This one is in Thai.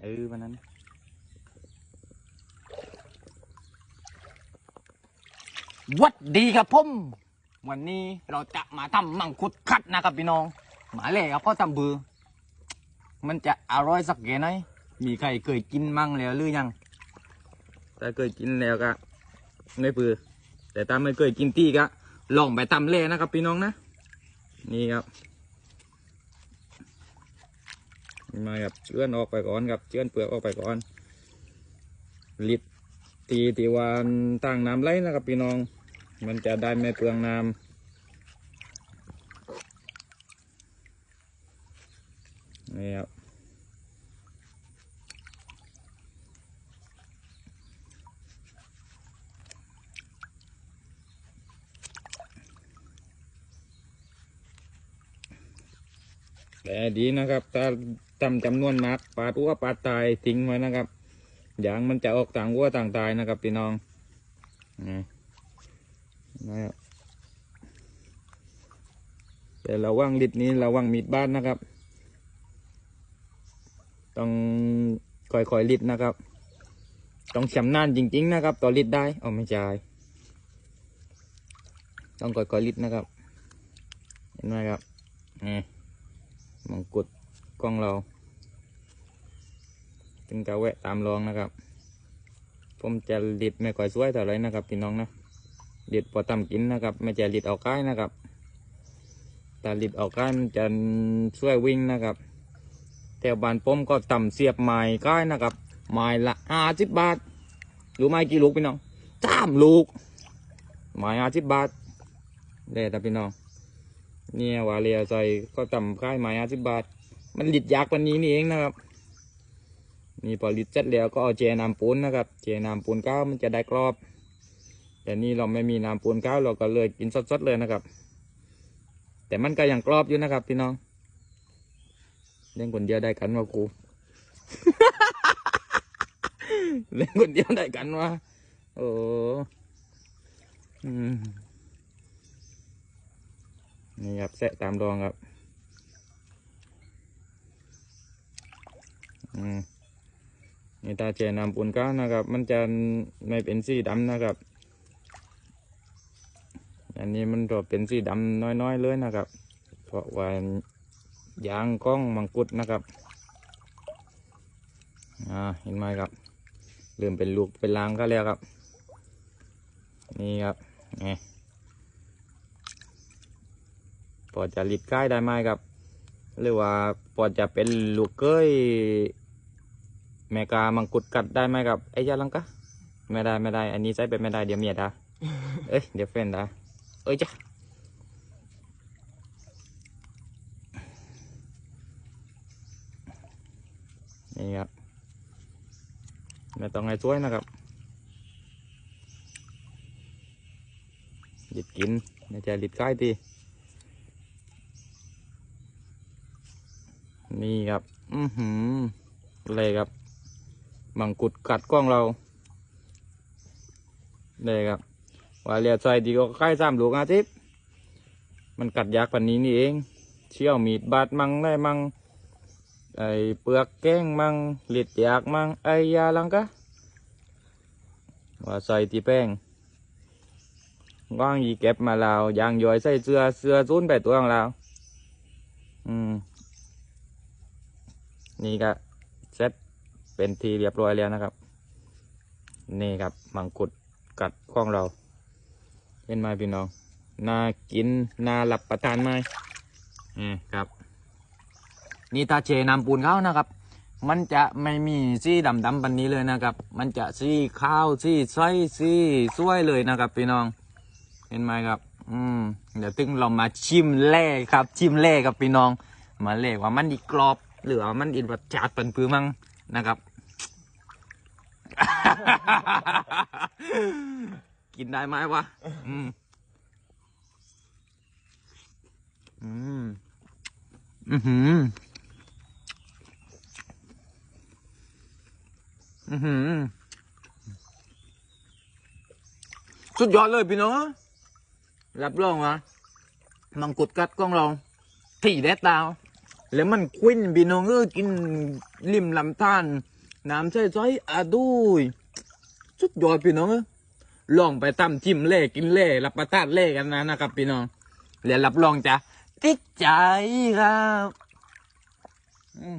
เออวันนั้น วัดดีครับผม วันนี้เราจะมาทำมังคุดคัดนะครับพี่น้อง มาเลยครับพ่อทำเบือ มันจะอร่อยสักแค่ไหนมีใครเคยกินมั่งแล้วหรือยัง ถ้าเคยกินแล้วก็ไม่ปือ แต่ถ้าไม่เคยกินที่ก็ลองไปทำเลยนะครับพี่น้องนะ นี่ครับนี่ มาครับเชื่อนออกไปก่อนครับเชื่อนเปลือกออกไปก่อนลิดตีตีวานตั้งน้ำไหลนะครับพี่น้อง มันจะได้ไม่เปลืองน้ำนี่ครับแต่ดีนะครับ ถ้า ทำจำนวนมากปาดอ้วปาดตายทิ้งไว้นะครับอย่างมันจะออกต่างวัวต่างตายนะครับพี่น้องนี่นะครับแต่ระวังลิดนี้ระวังมีดบ้านนะครับ ต้องค่อยๆลิดนะครับ ต้องชำนาญจริง ๆ นะครับ ต่อลิดได้เอาไม่ใช่ต้องค่อยๆลิดนะครับ เห็นไหมครับนี่มงกุฎ กล้องเราถึงกะแวะตามลองนะครับ ผมจะลิดไม่ค่อยสวยเท่าไรนะครับพี่น้องนะลิดพอทำกินนะครับ ไม่จะลิดออกก้ายนะครับแต่ลิดออกก้ายมันจะช่วยวิ่งนะครับแถวบ้านผมก็ต่ำเสียบไม้ก้ายนะครับ ไม้ละห้าสิบบาทรู้ไหมกี่ลูกพี่น้องสามลูกไม้ห้าสิบบาทเด้แต่พี่น้องเนี่ยวาเลียใส่ก็ต่ำก้ายไม้ห้าสิบบาท มันหลิดยากว่านี้นี่เองนะครับนี่พอลิดเสร็จแล้วก็เอาเจน้ำปูนนะครับ เจน้ำปูนก้าวมันจะได้กรอบ แต่นี่เราไม่มีน้ำปูนก้าวเราก็เลยกินสดๆเลยนะครับ แต่มันก็ยังกรอบอยู่นะครับพี่น้องเล่นคนเดียวได้กันวะกูเล่นคนเดียวได้กันวะโอ้อืมนี่ครับแสะตามดองครับ อืม นี่ตาเจนำปูนก้านะครับ มันจะไม่เป็นสีดำนะครับ อันนี้มันจะเป็นสีดำน้อยๆเลยนะครับ เพราะว่ายางกล้องมังกุดนะครับอ่าเห็นไหมครับเริ่มเป็นลูกเป็นลางก็แล้วครับ นี่ครับนี่พอจะลิดใกล้ได้ไหมครับ หรือว่าพอจะเป็นลูกเก้ย แมกามังกุดกัดได้ไหมครับไอ้ยาลังกะไม่ได้ไม่ได้ อันนี้ใช้ไปไม่ได้เดี๋ยวเมียด่าเอ้ยเดี๋ยวเฟนด่าเอ้ยจ้ะนี่ครับไม่ต้องให้ช่วยนะครับหยิบกินไม่ใช่หยิบใกล้ทีนี่ครับ อือหือเลยครับ มังกุดกัดกล้องเราเลยครับว่าเรียใส่ดีก็ใกล้สามลูกอาทิตย์มันกัดยากปันนี้นี่เอง เชี่ยวมีดบาดมังได้มังไอเปลือกแก้งมังเลีดยากมังไอยาลังกะว่าใส่ทีแป้งว่างยีเก็บมาแล้วยางย่อยใส่เสื้อเสื้อซูนไปตัวของเราอืมนี่ก็ เป็นทีเรียบร้อยแล้วนะครับ นี่ครับมังคุดกัดข้องเรา เห็นไหมพี่น้องน่ากินน่าหลับประทานไหมนี่ครับ นี่ตาเชนำปูนเขานะครับ มันจะไม่มีสีดำดำๆปันนี้เลยนะครับ มันจะสีข้าวสีใสสีสวยเลยนะครับพี่น้อง เห็นไหมครับ อืมเดี๋ยวตึงเรามาชิมแล่ครับ ชิมแล่กับพี่น้อง มาเล่ว่ามันอีกรอบหรือว่ามันอีกแบบจัดเป็นปื้อมั้งนะครับ กินได้ไหมวะ อืม อืม อือหือ อือหือ สุดยอดเลยพี่น้องรับรองว่ามังกุดกัดกล้องเราที่แดดดาว แล้วมันควินพี่น้องเออกินริมลำธาร น้ำใช่จ้อยอะดุยสุดยอดพี่น้องลองไปตำจิ้มเล่กินเล่รับประทานเล่กันนะนะครับพี่น้องและรับรองจะติดใจครับ อืม